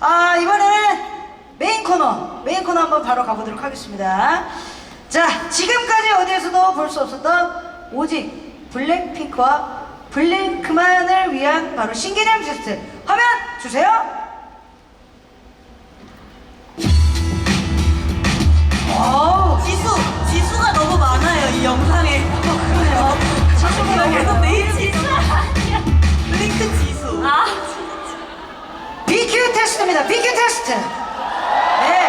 아, 이번에는 메인 코너, 메인 코너 한번 바로 가보도록 하겠습니다. 자, 지금까지 어디에서도 볼 수 없었던 오직 블랙핑크와 블링크만을 위한 바로 신기념 테스트. 화면 주세요. 지수, 지수가 너무 많아요, 이 영상에. 그러네요. 지수가 계속 내일 지 BQ 테스트입니다. BQ 테스트. 네.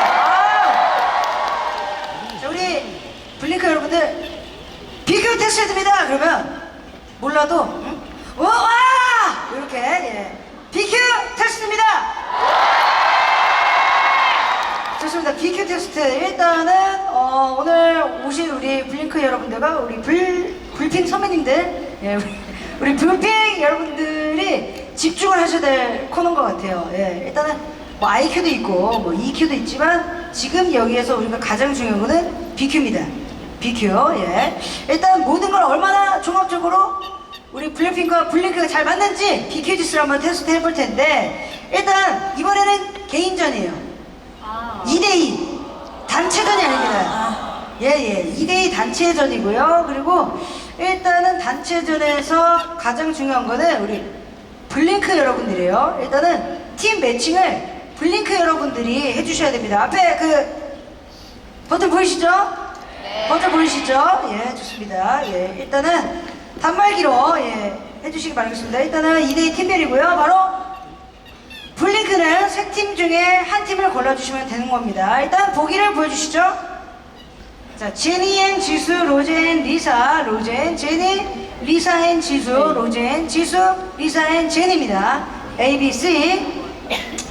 아. 자, 우리 블링크 여러분들 BQ 테스트입니다. 그러면 몰라도 응? 와! 와! 이렇게 예. BQ 테스트입니다. 좋습니다. BQ 테스트 일단은 어, 오늘 오신 우리 블링크 여러분들과 우리 불 불핑 선배님들 예, 우리, 우리 불핑 여러분들이 집중을 하셔야 될 코너인 것 같아요. 예, 일단은 뭐 IQ도 있고 뭐 EQ도 있지만 지금 여기에서 우리가 가장 중요한 거는 BQ입니다. BQ. 예. 일단 모든 걸 얼마나 종합적으로 우리 블랙핑크와 블링크가 잘 맞는지 BQ 지수를 한번 테스트 해볼 텐데 일단 이번에는 개인전이에요. 2대2 단체전이 아닙니다. 예예 2대2 단체전이고요. 그리고 일단은 단체전에서 가장 중요한 거는 우리 블링크 여러분들이에요. 일단은 팀 매칭을 블링크 여러분들이 해주셔야 됩니다. 앞에 그 버튼 보이시죠? 버튼 보이시죠? 예 좋습니다. 예 일단은 단말기로 예 해주시기 바라겠습니다. 일단은 2대2 팀별이고요. 바로 블링크는 세 팀 중에 한 팀을 골라주시면 되는 겁니다. 일단 보기를 보여주시죠. 자, 제니 앤 지수, 로제 앤 리사, 로제 앤 제니, 리사 앤 지수, 로제 앤 지수, 리사 앤 제니입니다. A, B, C.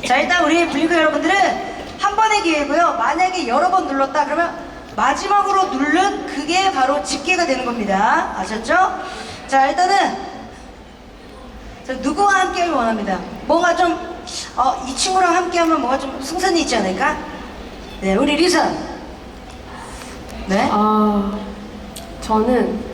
자, 일단 우리 블링크 여러분들은 한 번의 기회고요. 만약에 여러 번 눌렀다 그러면 마지막으로 누른 그게 바로 집계가 되는 겁니다. 아셨죠? 자, 일단은 자, 누구와 함께 하길 원합니다. 뭔가 좀, 어, 이 친구랑 함께 하면 뭔가 좀 승산이 있지 않을까? 네, 우리 리사. 네? 아, 저는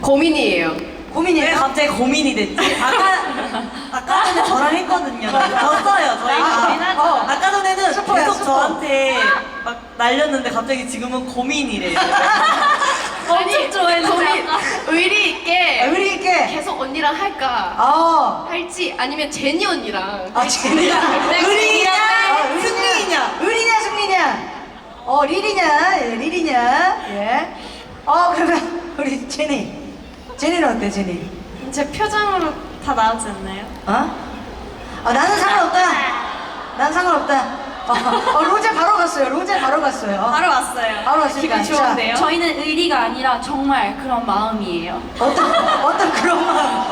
고민이에요. 고민이에요? 왜 갑자기 고민이 됐지? 아까, 아까 전에 저랑 했거든요. 졌어요, 저희가. 어. 아까 전에는 스포야, 계속 스포. 저한테 막 날렸는데 갑자기 지금은 고민이래요. 엄청 좋아했는데 고민, 의리 있게 아, 의리 있게. 계속 언니랑 할까 어. 할지 아니면 제니 언니랑 아, 제니가. 네, 의리냐, 아, 승리냐. 의리냐, 승리냐? 어, 리리냐, 예, 리리냐, 예. 어, 그러면, 우리 제니. 제니는 어때, 제니? 제 표정으로 다 나오지 않나요? 어? 어, 나는 상관없다. 난 상관없다. 어, 어, 로제 바로 갔어요. 로제 바로 갔어요. 바로 왔어요. 바로 왔으니까. 기분 좋은데요? 저희는 의리가 아니라 정말 그런 마음이에요. 자, 어떤, 어떤 그런 마음.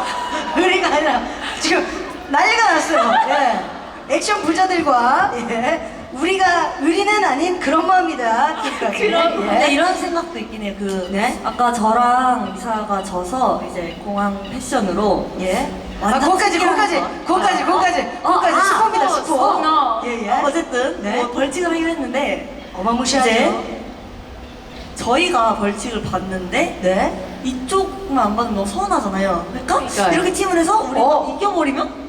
의리가 아니라, 지금 난리가 났어요. 예. 액션 부자들과, 예. 우리가 의리는 아닌 그런 마음이다. 그러니까, 근데 예. 이런 생각도 있긴 해요. 그 네? 아까 저랑 리사가 져서 이제 공항 패션으로 예. 아, 완전 거기까지, 특이한 거기까지, 거. 거기까지, 어, 거기까지, 어, 거기까지. 아, 스포입니다, 어, 스포. 스포. 예, 예. 어쨌든 네. 뭐 벌칙을 하긴 했는데 어마무시하죠. 이제 저희가 벌칙을 받는데 네. 이쪽만 안 받으면 너무 서운하잖아요. 그러니까 그러니까요. 이렇게 팀을 해서 우리 어. 이겨버리면 오!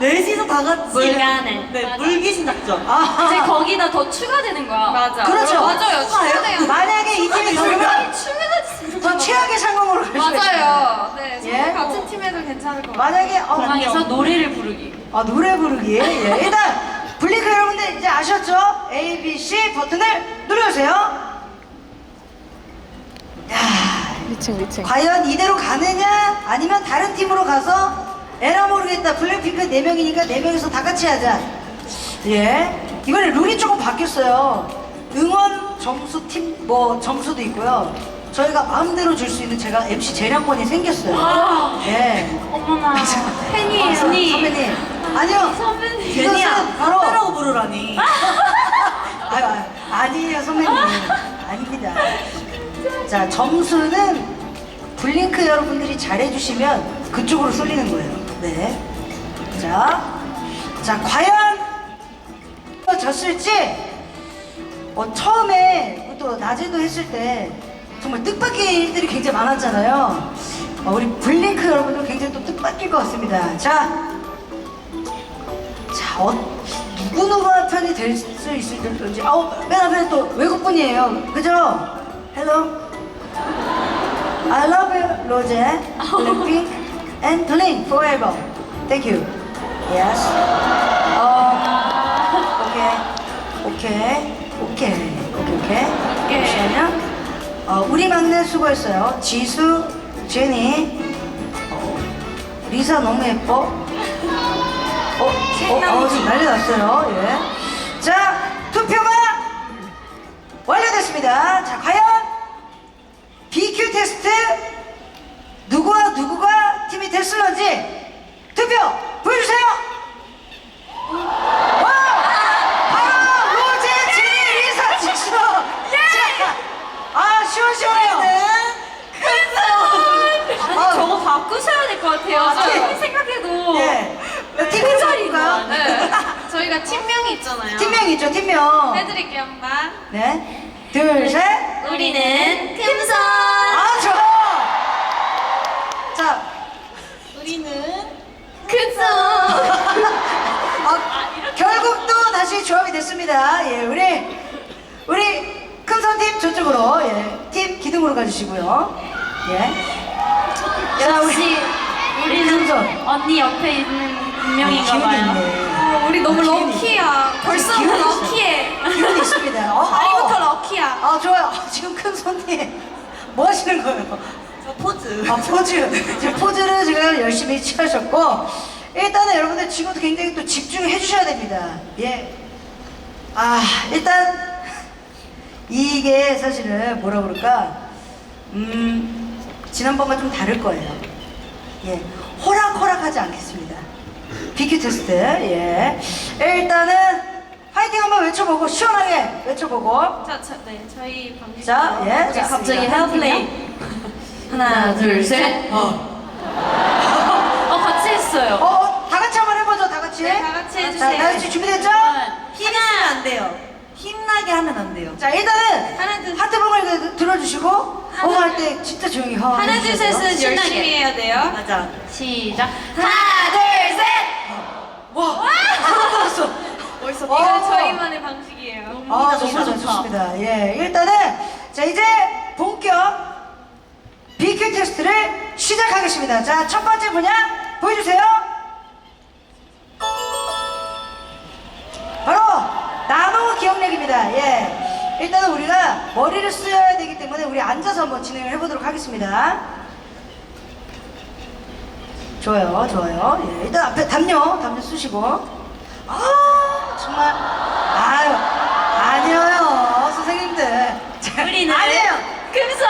넷이서 다 같이 물가는. 네, 맞아. 물귀신 작전. 아, 이제 거기다 더 추가되는 거야. 맞아 그렇죠. 맞아요? 추가돼요 만약에 이 팀이 추가됐으면 더 최악의 상황으로 갈 수가 있어요. 맞아요 네 예. 같은 팀에도 괜찮을 것 같아요 만약에 어, 공항에서 노래를 부르기. 아 노래 부르기 예. 일단 블링크 여러분들 이제 아셨죠? A, B, C 버튼을 누르세요. 야, 미팅 미팅 과연 이대로 가느냐 아니면 다른 팀으로 가서 에라 모르겠다. 블랙핑크 4명이니까 4명이서 다 같이 하자. 예? 이번에 룰이 조금 바뀌었어요. 응원 점수 팀 뭐 점수도 있고요. 저희가 마음대로 줄 수 있는 제가 MC 재량권이 생겼어요. 예. 어머나. 팬이에요. 아, 언니. 선배님. 아니요. 선배님. 이것은 바로 바로 부르라니. 아유, 아유, 아니에요 선배님. 아닙니다. 자 점수는 블링크 여러분들이 잘해주시면 그쪽으로 쏠리는 거예요 네. 네자 자, 과연 졌을지 어, 처음에 또 낮에도 했을 때 정말 뜻밖의 일들이 굉장히 많았잖아요 어, 우리 블링크 여러분들 굉장히 또 뜻밖일 것 같습니다 자 자, 자, 어, 누구 누가 편이 될 수 있을지. 아우, 맨 앞에 또 외국분이에요. 그죠? Hello. I love you, Rose, Blackpink, and Blink forever. Thank you. Yes. 어, 오케이, 오케이, 오케이, 오케이, 오케이. 잠시만요. 어, 우리 막내 수고했어요. 지수, 제니, 어, 리사 너무 예뻐. 어, 어, 어, 지금 난리 났어요. 예. 자, 투표가 완료됐습니다. 자, 과연 BQ 테스트 됐을런지 투표 보여주세요. 와! 바로 로제, 제니, 리사. 자, 아, 시원시원해요. 아니 아. 저거 바꾸셔야 될 것 같아요. 아, 저 네. 아무리 생각해도 예. 큰 팀명 자리인가요? 볼까요? 네. 저희가 팀명이 있잖아요. 팀명 있죠, 팀명. 해드릴게요, 한번. 네. 둘, 셋. 우리는 금손. 아, 좋아요. 자, 우리는 금손. 아, 결국 또 다시 조합이 됐습니다. 예, 우리, 우리 큰손팀 저쪽으로, 예, 팀 기둥으로 가주시고요. 예. 자, 역시 우리는 금손. 언니 옆에 있는 운명인가 봐요. 있네. 어, 우리 너무 기운이- 럭키야. 벌써부터 기운이 있어. 럭키해. 기운이 있습니다. 어, 다리부터 어. 럭키야. 아, 좋아요. 아, 지금 큰 손님, 뭐 하시는 거예요? 저 포즈. 아 포즈 지금 포즈를 지금 열심히 취하셨고 일단은 여러분들 지금도 굉장히 또 집중해 주셔야 됩니다 예 아 일단 이게 사실은 뭐라 그럴까 음 지난번과 좀 다를 거예요 예 호락호락하지 않겠습니다 BQ 테스트 예 일단은 파이팅 한번 외쳐보고 시원하게 외쳐보고 자, 자, 네, 저희 방금. 자, 예. 자, 갑자기 헤어플레이. 하나, 둘, 셋. 어, 같이 했어요. 어, 같이. 네, 다 같이 자, 해주세요. 다 같이 준비됐죠? 힘내면 안 돼요. 힘나게 하면 안 돼요. 자, 일단은 하나, 둘, 하트봉을 그- 들어주시고, 하나, 어머 할때 진짜 조용히 허. 하나, 둘, 해주세요. 셋은 신나게. 열심히 해야 돼요. 맞아. 시작. 하나, 둘, 셋. 와, 소름 돋았어. 벌써 어. 이건 저희만의 방식이에요. 아, 좋습니다, 좋습니다. 예, 일단은, 자, 이제 본격 BQ 테스트를 시작하겠습니다. 자, 첫 번째 분야 보여주세요. 바로 나노 기억력입니다. 예. 일단은 우리가 머리를 쓰여야 되기 때문에 우리 앉아서 한번 진행을 해보도록 하겠습니다. 좋아요, 좋아요. 예, 일단 앞에 담요, 담요 쓰시고. 아, 정말. 아유, 아니에요, 선생님들. 자, 우리는 아니에요. 금손.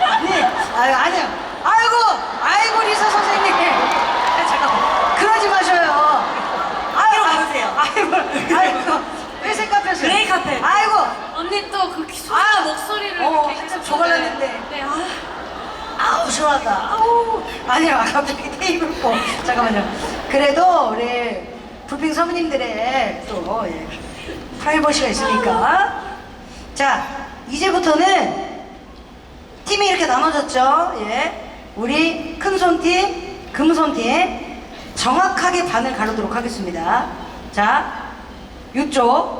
아니, 아유, 아니요. 아이고, 아이고, 리사 선생님. 아, 잠깐만. 그러지 마셔요. 아유, 뒤로 가보세요. 아이고, 아이고. 회색 카펫을. 그레이 카펫. 아이고. 언니 또그 아, 목소리를 어, 이렇게 한참 계속 조갈랐는데. 네, 아. 아우, 시원하다. 아우. 아니요, 갑자기 테이블 포. 잠깐만요. 그래도 우리 불핑 선배님들의 또, 예, 프라이버시가 있으니까. 자, 이제부터는 팀이 이렇게 나눠졌죠. 예. 우리 큰손 팀, 금손 팀 정확하게 반을 가르도록 하겠습니다. 자, 이쪽.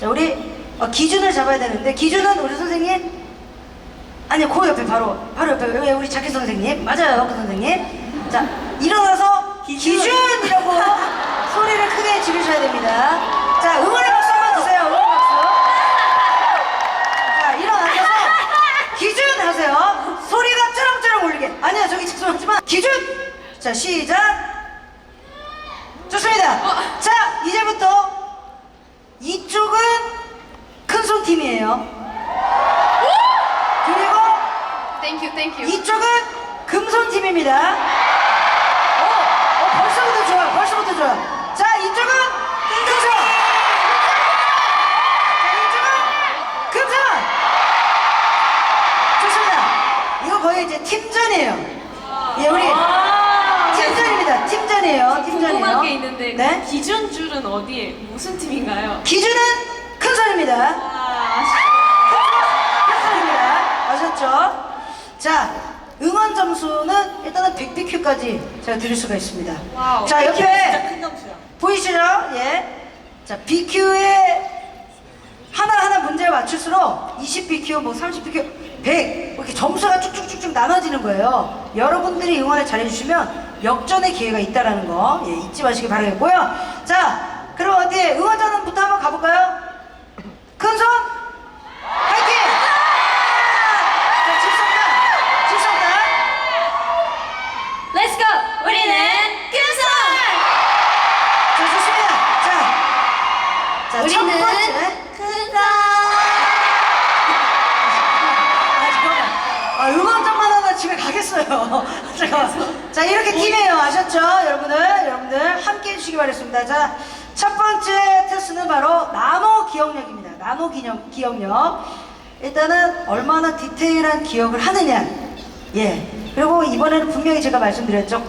자, 우리 어, 기준을 잡아야 되는데 기준은 우리 선생님? 아니 그 옆에 바로 바로 옆에 여기 우리 자켓 선생님. 맞아요 그 선생님. 자 일어나서 기준. 기준이라고 소리를 크게 지르셔야 됩니다. 자 응원의 박수 한번 주세요 응원의 박수. 자 일어나셔서 기준 하세요. 소리가 쩌렁쩌렁 울리게. 아니요 저기 죄송하지만 기준! 자 시작! 좋습니다. 자 이제부터 이쪽은 큰손 팀이에요 그리고 땡큐, 땡큐. 이쪽은 금손 팀입니다. 어, 어, 벌써부터 좋아요. 벌써부터 좋아요. 자, 이쪽은 금손. 자, 이쪽은 금손. 좋습니다. 이거 거의 이제 팀전이에요. 예, 우리 아, 팀전입니다. 팀전이에요. 팀전이에요. 궁금한 게 있는데 네? 기준줄은 어디에 무슨 팀인가요? 기준은 큰손입니다. 아, 큰손입니다. 아셨죠? 자, 응원 점수는 일단은 100BQ까지 제가 드릴 수가 있습니다. 와우. 자, 진짜 옆에 큰 점수야. 보이시죠? 예. 자, BQ에 하나하나 문제를 맞출수록 20BQ, 뭐 30BQ, 100 이렇게 점수가 쭉쭉쭉쭉 나눠지는 거예요. 여러분들이 응원을 잘해주시면 역전의 기회가 있다라는 거 예, 잊지 마시기 바라겠고요. 자, 그럼 어디 응원자는부터 한번 가볼까요? 큰 손, 화이팅! 자, 집성다, 집성다. Let's go! 우리는 금손! 자, 좋습니다. 자, 자, 첫 우리는 번째. 금손! 아, 잠깐만. 아, 응원장만 하나 집에 가겠어요. 잠깐만. 자, 이렇게 팀이에요. 아셨죠? 여러분들, 여러분들 함께 해주시기 바랍니다. 자, 첫 번째 테스트는 바로 나노 기억력입니다. 나노 기억, 기억력. 일단은 얼마나 디테일한 기억을 하느냐. 예. 그리고 이번에는 분명히 제가 말씀드렸죠.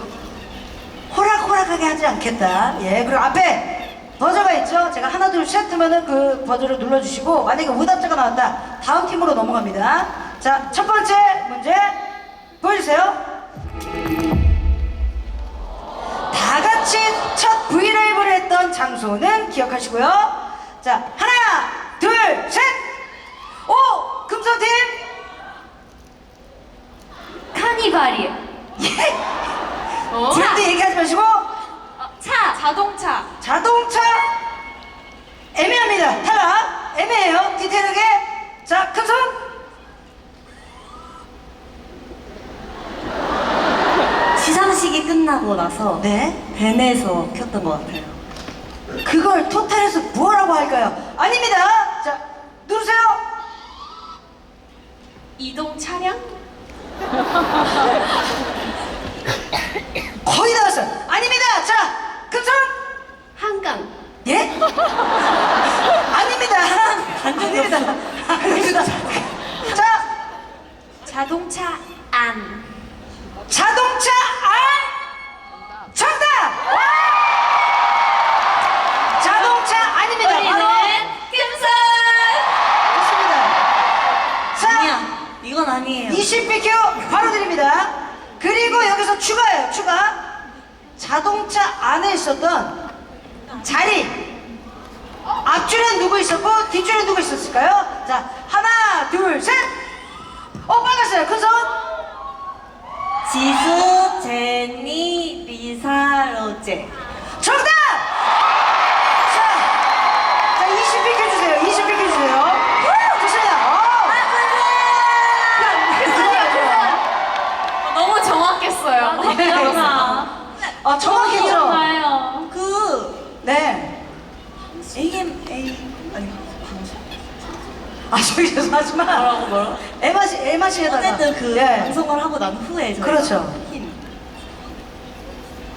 호락호락하게 하지 않겠다. 예. 그리고 앞에 버저가 있죠? 제가 하나, 둘, 셋 하면은 그 버저를 눌러주시고, 만약에 오답자가 나왔다. 다음 팀으로 넘어갑니다. 자, 첫 번째 문제 보여주세요. 다 같이 첫 브이라이브를 했던 장소는 기억하시고요. 자, 하나, 둘, 셋! 오! 금손팀! 카니발이요. 예! 어? 절대 얘기하지 마시고, 차! 자동차. 자동차 애매합니다. 탈락. 애매해요. 디테일하게. 자, 큰 손. 끝나고 나서 네. 벤에서 켰던 것 같아요. 그걸 토탈에서 뭐라고 할까요? 아닙니다. 자, 누르세요. 이동 차량? 거의 나왔어요. 아닙니다. 자, 큰 손. 한강. 예? 아닙니다. 아닙니다. 아닙니다. 자, 자동차 안. 자동차 안 정답. 자동차 아닙니다. 우리는 바로 금손! 좋습니다. 자, 아니야, 이건 아니에요. 20BQ 바로 드립니다. 그리고 여기서 추가예요. 추가. 자동차 안에 있었던 자리. 앞줄엔 누구 있었고 뒷줄엔 누구 있었을까요? 아, 저기 죄송하지만. 뭐라고 뭐라고? 에마시, 에마시에다가. 어쨌든 그 예. 방송을 하고 난 후에 저희가 그렇죠. 흰.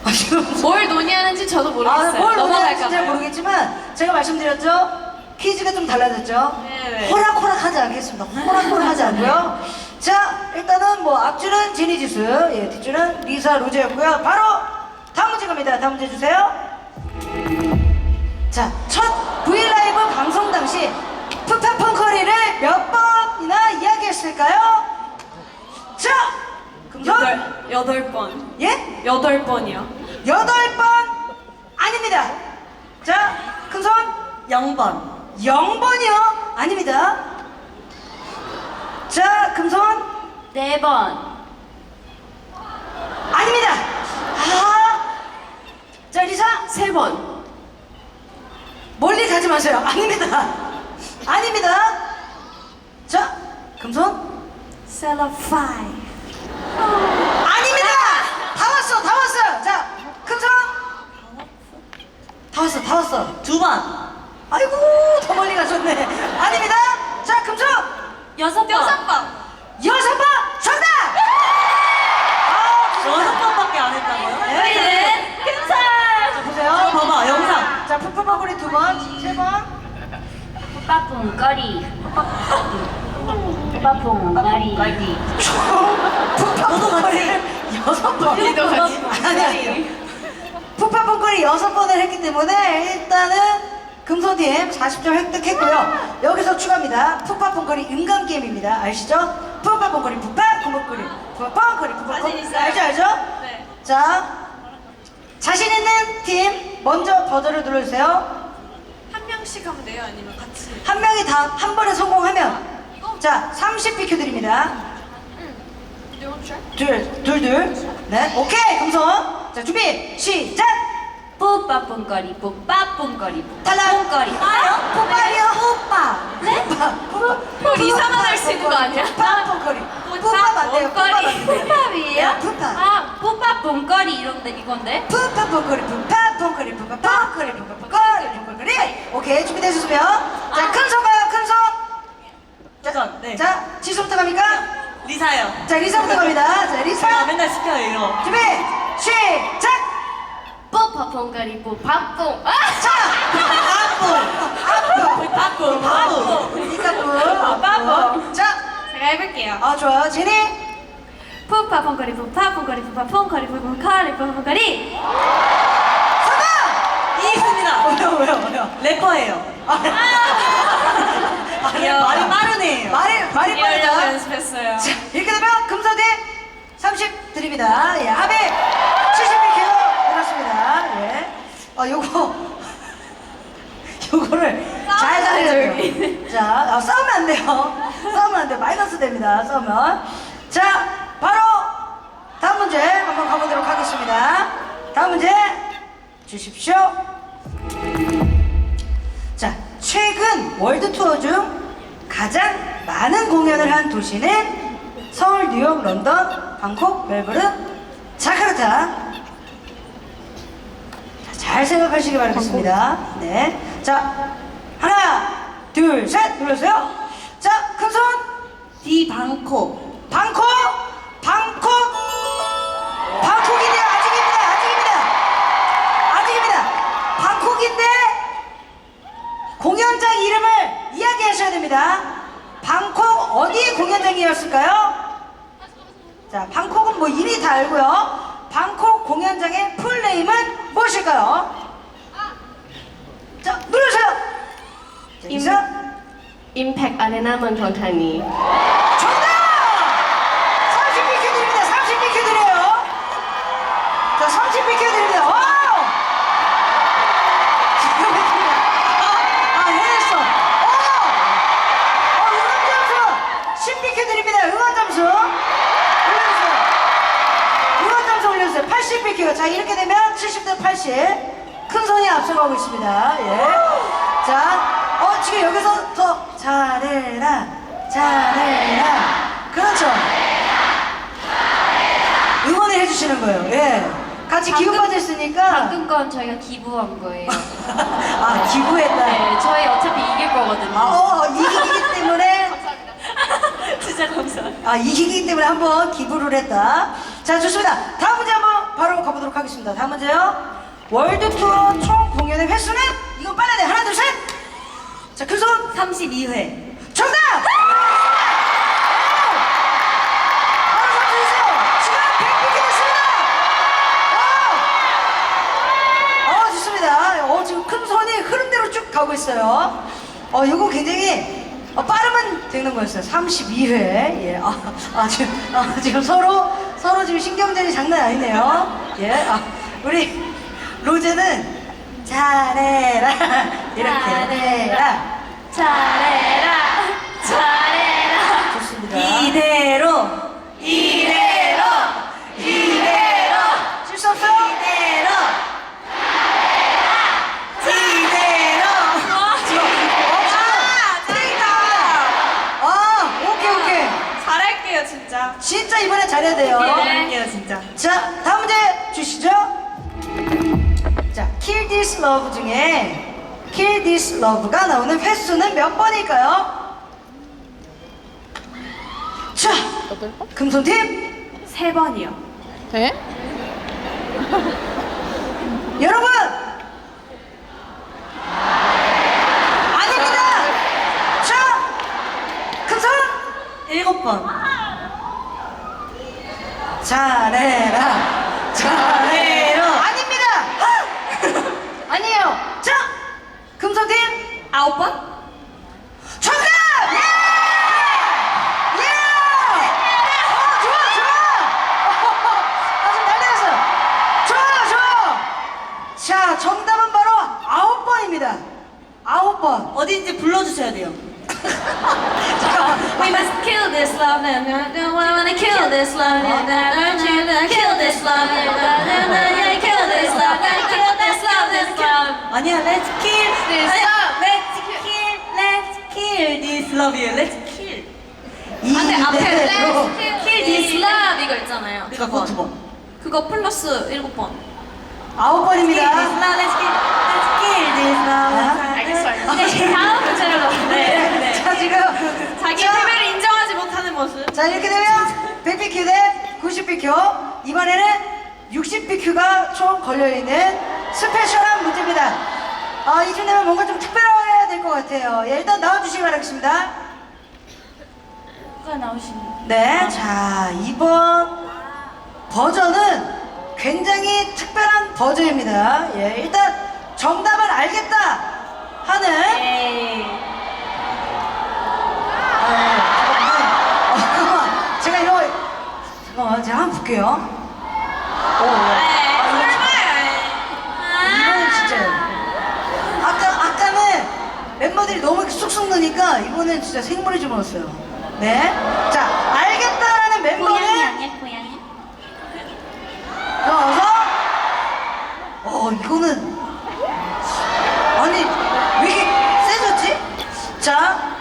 아, 지금. 뭘 논의하는지 저도 아, 모르겠어요. 뭘 논의하는지 봐요. 모르겠지만, 제가 말씀드렸죠? 퀴즈가 좀 달라졌죠? 네. 호락호락 하지 않겠습니다. 호락호락 하지 않고요. 자, 일단은 뭐, 앞줄은 제니지수, 예, 뒷줄은 리사 로제였고요. 바로 다음 문제 갑니다. 다음 문제 주세요. 자, 첫 브이라이브 방송 당시 푸파펑커리를 몇 번이나 이야기했을까요? 자, 금손 여덟, 여덟 번. 예? 여덟 번이요. 여덟 번 아닙니다. 자, 큰손 0번 0번이요? 아닙니다. 자, 금손 네 번. 아닙니다. 아, 자, 리사 세 번. 멀리 가지 마세요. 아닙니다. 아닙니다. 자, 금손 셀럽 5 아닙니다. 다 왔어, 다 왔어. 자, 금손 다 왔어, 다 왔어. 두 번 아이고, 더 멀리 가셨네. 아닙니다. 자, 금손 여섯 번. 여섯 번. 여섯 번 정답. 아, 좋습니다. 여섯 번밖에 안 했다고요? 네. 금손! 자, 보세요. 봐봐 영상 자, 푸푸버블이 두 번, 세 번. 빠풍거리. 빠풍거리. 푸파봉거리 여섯 번. 너도 같이. 아니 아니. 푸파봉거리 여섯 번을 했기 때문에 일단은 금손팀 40점 획득했고요. 여기서 추가입니다. 푸파봉거리 음감 게임입니다. 아시죠? 푸파봉거리 푸파 봉거리 푸파봉거리 푸파 자신 있어요? 알죠 알죠? 네. 자 자신 있는 팀 먼저 버전을 눌러주세요. 한 명씩 하면 돼요? 아니면 같이? 한 명이 다 한 번에 성공하면 자 30BQ 드립니다. 둘, 둘, 둘. 네, 오케이, 금손. 자, 준비, 시작! 뿌빠뿡거리 뿌빠뿡거리 탈락! 뿌빠뿡거리 아, 뽀빠리요? 뽀빠. 네? 그거 리사만 할수 있는 거 아니야? 뽀빠뽀거리. 뽀빠 맞대요, 뽀빠 맞대요. 푸팝이에요? 푸팝. 아 뿌빠뿡거리 이런데 이건데? 푸파뽕거리, 푸파뽕거리, 푸파뽕거리, 푸파뽕거리, 푸파뽕거리. 오케이, 준비되셨으면. 자, 큰 손 가요, 큰 손. 짜잔, 네. 자, 지수부터 갑니까? 리사요. 자, 리사부터 갑니다. 자, 제가 리사. 맨날 시켜요, 이거. 준비, 시작! 뿌빠뿡거리 뿌빠뿡 아! 자! 아프! 빠꾸, 빠꾸. 니가 뭐? 빠뽀. 자, 제가 해볼게요. 아, 좋아요. 제니. 푸파 펑거리 푸파 펑거리 푸파 펑거리 푸파 펑거리 푸파 펑거리 성공! 이 있습니다. 왜요, 왜요, 왜요? 래퍼예요. 아, 귀여워. 말이 빠르네요. 말이, 말이 이러려고 빠르다. 연습했어요. 자, 이렇게 되면 금서대 30 드립니다. 예, 합의 70BQ 늘었습니다. 예. 아, 요거. 요거를 잘 살려야 돼요. 자, 아, 싸우면 안 돼요. 싸우면 안 돼요. 마이너스 됩니다. 싸우면. 자, 바로 다음 문제 한번 가보도록 하겠습니다. 다음 문제 주십시오. 월드 투어 중 가장 많은 공연을 한 도시는 서울, 뉴욕, 런던, 방콕, 멜버른, 자카르타. 자, 잘 생각하시기 바라겠습니다. 네. 자, 하나, 둘, 셋 눌러주세요. 자, 큰 손. 디. 방콕, 방콕, 공연장 이름을 이야기하셔야 됩니다. 방콕 어디 공연장이었을까요? 자, 방콕은 뭐 이미 다 알고요. 방콕 공연장의 풀네임은 무엇일까요? 자, 누르세요. 자, 이사 임팩 아레나 몬턴타니 정답! 이렇게 되면 70대 80. 큰 손이 앞서가고 있습니다. 예. 자, 어, 지금 여기서 더 잘해라, 잘해라. 그렇죠. 응원을 해주시는 거예요. 예. 같이 기운 방금- 건 저희가 기부한 거예요 아, 기부했다. 네 저희 어차피 이길 거거든요 아, 어, 이기기 때문에. 진짜 감사합니다. 아, 이기기 때문에 한번 기부를 했다. 자, 좋습니다. 다음 문제 한번 바로 가보도록 하겠습니다. 다음 문제요. 월드 투어 총 공연의 횟수는? 이건 빨라야 돼. 하나, 둘, 셋. 자, 큰 손. 32회. 정답! 바로 선수이세요. 지금 100피키 됐습니다. 어, 좋습니다. 어, 지금 큰 손이 흐름대로 쭉 가고 있어요. 어, 이거 굉장히 어, 빠르면 되는 거였어요. 32회. 예. 아, 아, 지금, 아, 지금 서로, 서로 지금 신경전이 장난 아니네요. 예. 아, 우리 로제는 잘해라. 이렇게. 잘해라. 잘해라 잘해라 좋습니다. 이대로. 이대로. 이대로. 실수 없어요? 이대로. 이대로. 아, 오케이, 오케이. 잘할게요 진짜. 진짜 이번에 잘해야 돼요. 네. 할게요, 진짜. 자, 다음 문제 주시죠. 자, Kill This Love 중에 Kill This Love가 나오는 횟수는 몇 번일까요? 자, 금손팀 세 번이요. 여러분 아닙니다. 자, 금손 일곱 번. 잘해라, 잘해라. 아닙니다. 아니에요. 자, 금손팀 아홉 번? 정답! 예! 예! 어, 좋아, 좋아! 아주 난리 났어요. 좋아, 좋아! 자, 정답은 번입니다. 아홉 번. 어딘지 불러주셔야 돼요. We must kill this love, na na. We wanna kill this love, na na na na. Kill this love, na na na na. Kill this love, na kill this love, this love. 아니야, let's kill This love. Let's kill, let's kill this love이에요. Let's kill. 이 안돼 앞에. Let's kill this love 이거 있잖아요. 그러니까 그거 두 번. 그거 플러스 일곱 번. 아홉 Kill this 번입니다. love, let's kill, let's kill this love. 알겠어요. 네, 다음 문제로 넘어가요. 자, 지금. 자기 자, 패배를 인정하지 못하는 모습. 자, 이렇게 되면 100BQ 대 90BQ. 이번에는 60BQ가 총 걸려있는 스페셜한 문제입니다. 아, 이쯤 되면 뭔가 좀 특별해야 될 것 같아요. 예, 일단 나와주시기 바라겠습니다. 누가 나오시는? 네, 자, 이번 버전은 굉장히 특별한 버전입니다. 예, 일단 정답을 알겠다 하는. 에이. 아, 예. 어. 제가 이거. 제가 한번 볼게요. 오, 이거는 진짜요. 아까, 아까는 멤버들이 너무 쑥쑥 넣으니까 이번엔 진짜 생물이 집어넣었어요. 네. 자, 알겠다라는 멤버는. 아니야 고양이? 넣어서 어 이거는 아니 왜 이렇게 세졌지? 자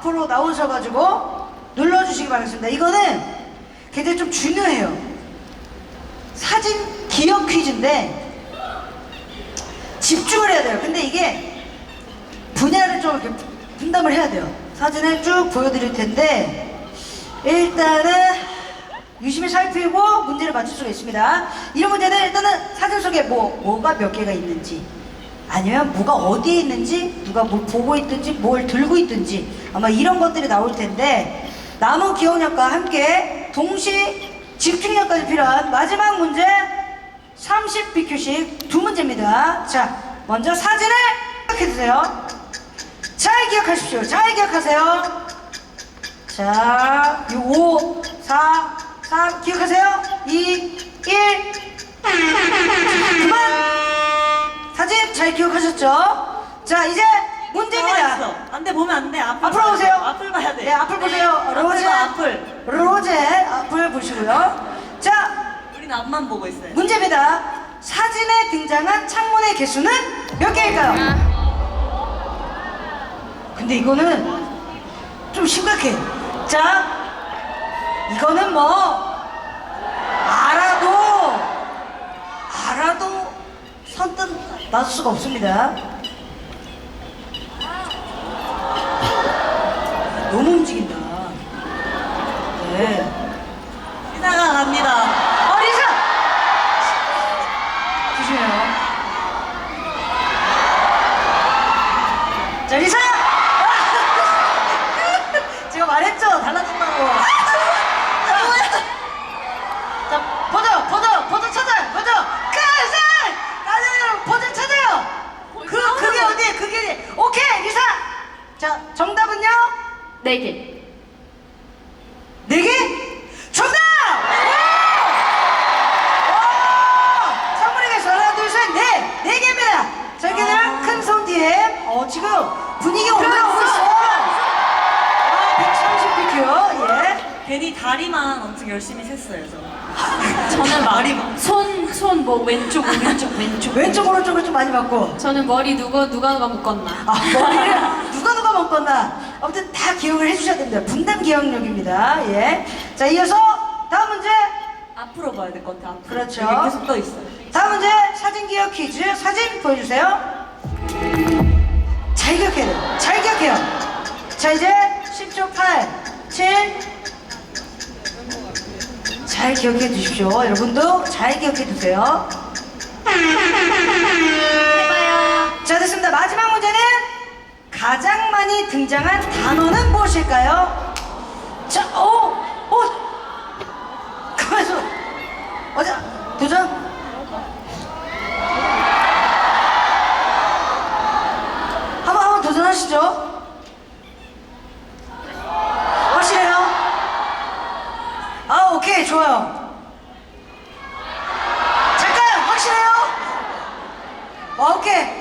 앞으로 나오셔가지고 눌러주시기 바라겠습니다. 이거는 굉장히 좀 중요해요. 사진 기억 퀴즈인데 집중을 해야 돼요. 근데 이게 분야를 좀 이렇게 분담을 해야 돼요. 사진을 쭉 보여드릴 텐데 일단은 유심히 살피고 문제를 맞출 수가 있습니다. 이런 문제는 일단은 사진 속에 뭐, 뭐가 몇 개가 있는지, 아니면 뭐가 어디에 있는지, 누가 뭘 보고 있든지, 뭘 들고 있든지, 아마 이런 것들이 나올 텐데, 남은 기억력과 함께 동시 집중력까지 필요한 마지막 문제 30BQ씩 두 문제입니다. 자, 먼저 사진을 기억해주세요. 잘 기억하십시오. 잘 기억하세요. 자, 5, 4, 3, 기억하세요? 2, 1. 그만! 사진 잘 기억하셨죠? 자, 이제 문제입니다. 나와 있어. 안 돼, 보면 안 돼. 앞을 앞으로 봐야 오세요. 돼. 앞을 봐야 돼. 네, 앞을 보세요. 앞을 로제. 봐, 앞을. 로제, 앞을 보시고요. 자, 우리는 앞만 보고 있어요. 문제입니다. 사진에 등장한 창문의 개수는 몇 개일까요? 근데 이거는 좀 심각해. 자, 이거는 뭐 알아도 알아도 선뜻 맞을 수가 없습니다. 너무 움직인다. 네. 리나가 갑니다. 어, 리사! 조심해요. 자, 리사! 제가 말했죠? 달라진다고. 자, 버저, 버저, 버저 찾아요. 버저! 가자! 가자! 버저 찾아요! 그, 그게 어디? 그게 어디? 오케이, 리사! 자, 정답은요? 네 개. 네 개? 정답! 오! 선물에게서 하나, 둘, 셋, 넷! 네 개입니다! 자, 이렇게 되면 큰손 뒤에, 어, 지금 분위기 올라오고 있어! 아, 130BQ, 예. 괜히 다리만 엄청 열심히 셌어요, 저. 저는 말이 손, 손, 뭐, 왼쪽, 오른쪽, 왼쪽. 왼쪽, 오른쪽을 좀 많이 바꿔. 저는 머리 누가, 누가, 누가 묶었나. 아, 머리를 누가 누가 먹었나? 아무튼 다 기억을 해주셔야 됩니다. 분담 기억력입니다. 예. 자, 이어서 다음 문제. 앞으로 봐야 될 것 같아, 앞으로. 그렇죠. 여기 계속 떠 있어요. 다음 문제 사진 기억 퀴즈 사진 보여주세요 잘 기억해야 돼요 잘 기억해요 자 이제 10초 8 7 잘 기억해 주십시오 여러분도 잘 기억해 두세요 해봐요. 자 됐습니다 마지막 문제는 가장 많이 등장한 단어는 무엇일까요? 자, 오, 오, 가만있어. 어자, 도전. 한번 한번 도전하시죠. 확실해요? 아, 오케이, 좋아요. 잠깐, 확실해요? 오케이.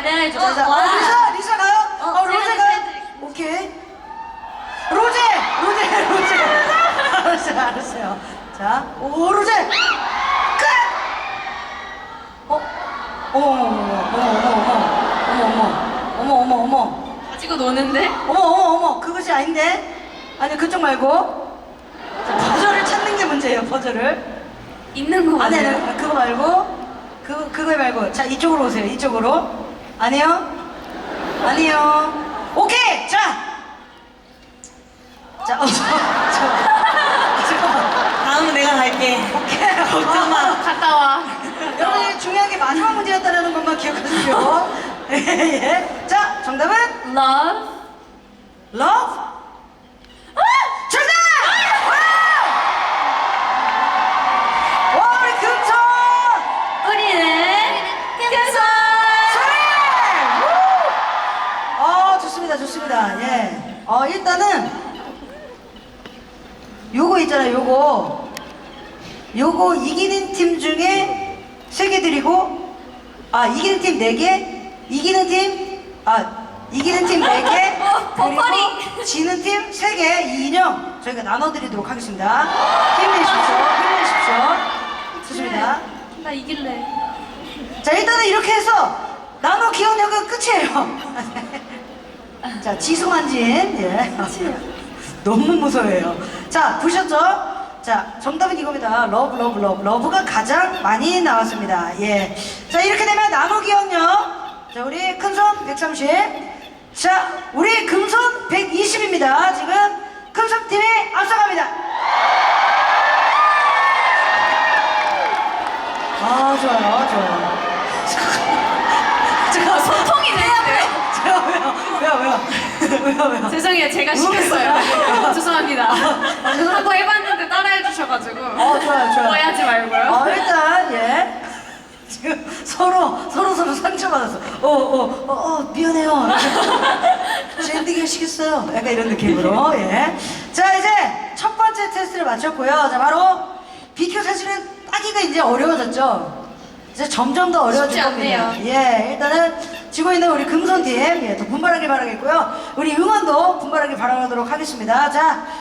내가 해줘. 자, 자, 와. 어, 리사, 리사 가요? 어, 어, 로제 제가 가요? 해드릴게요. 오케이. 로제, 로제, 로제. 알았어요, 알았어요. 자, 오, 로제. 끝! 어? 어머, 어머, 어머, 어머, 어머, 어머, 어머, 어머, 어머, 어머. 가지고 노는데? 어머 어머 어머 그것이 아닌데 아니 그쪽 말고 자, 버저를 찾는 게 문제예요 버저를 있는 거 아니 맞아요? 아니 그거 말고 그 그거 말고 자 이쪽으로 오세요 이쪽으로 아니요 아니요 오케이 자 자 어, 저, 저, 잠깐만 다음은 내가 갈게. 오케이 걱정 마. 갔다 와. 여러분이 중요한 게 마지막 문제였다는 것만 기억하십시오 예. 자 정답은 Love. love 좋습니다 예. 어 일단은 요거 있잖아요 요거 요거 이기는 팀 중에 세 개 드리고 아 이기는 팀 네 개 이기는 팀 아 이기는 팀 네개 어, 그리고. 지는 팀 세 개 이 인형 저희가 나눠드리도록 하겠습니다 힘내십시오 힘내십시오 좋습니다 나 이길래. 자 일단은 이렇게 해서 나노 기억력은 끝이에요. 자 지수만진 예. 너무 무서워요. 자 보셨죠? 자 정답은 이겁니다. 러브 러브 러브 러브가 가장 많이 나왔습니다. 예. 자 이렇게 되면 나노 기억력 자 우리 큰손 130. 자 우리 금손 120입니다. 지금 금손 팀이 앞서갑니다. 아 좋아요 좋아요. 왜요? 죄송해요, 제가 시켰어요. 죄송합니다. 한번 해봤는데 따라해 주셔가지고. 어, 좋아요, 좋아요. 오해하지 말고요. 어, 일단, 예. 지금 서로, 서로 서로 상처받았어. 어, 어, 어, 어, 미안해요. 제 엔딩 하시겠어요? 약간 이런 느낌으로, 예. 자, 이제 첫 번째 테스트를 마쳤고요. 자, 바로 비큐 사실은 따기가 이제 어려워졌죠? 이제 점점 더 어려워질 쉽지 겁니다. 않네요. 예, 일단은 지고 있는 우리 금손팀, 예, 더 분발하길 바라겠고요. 우리 응원도 분발하길 바라도록 하겠습니다. 자,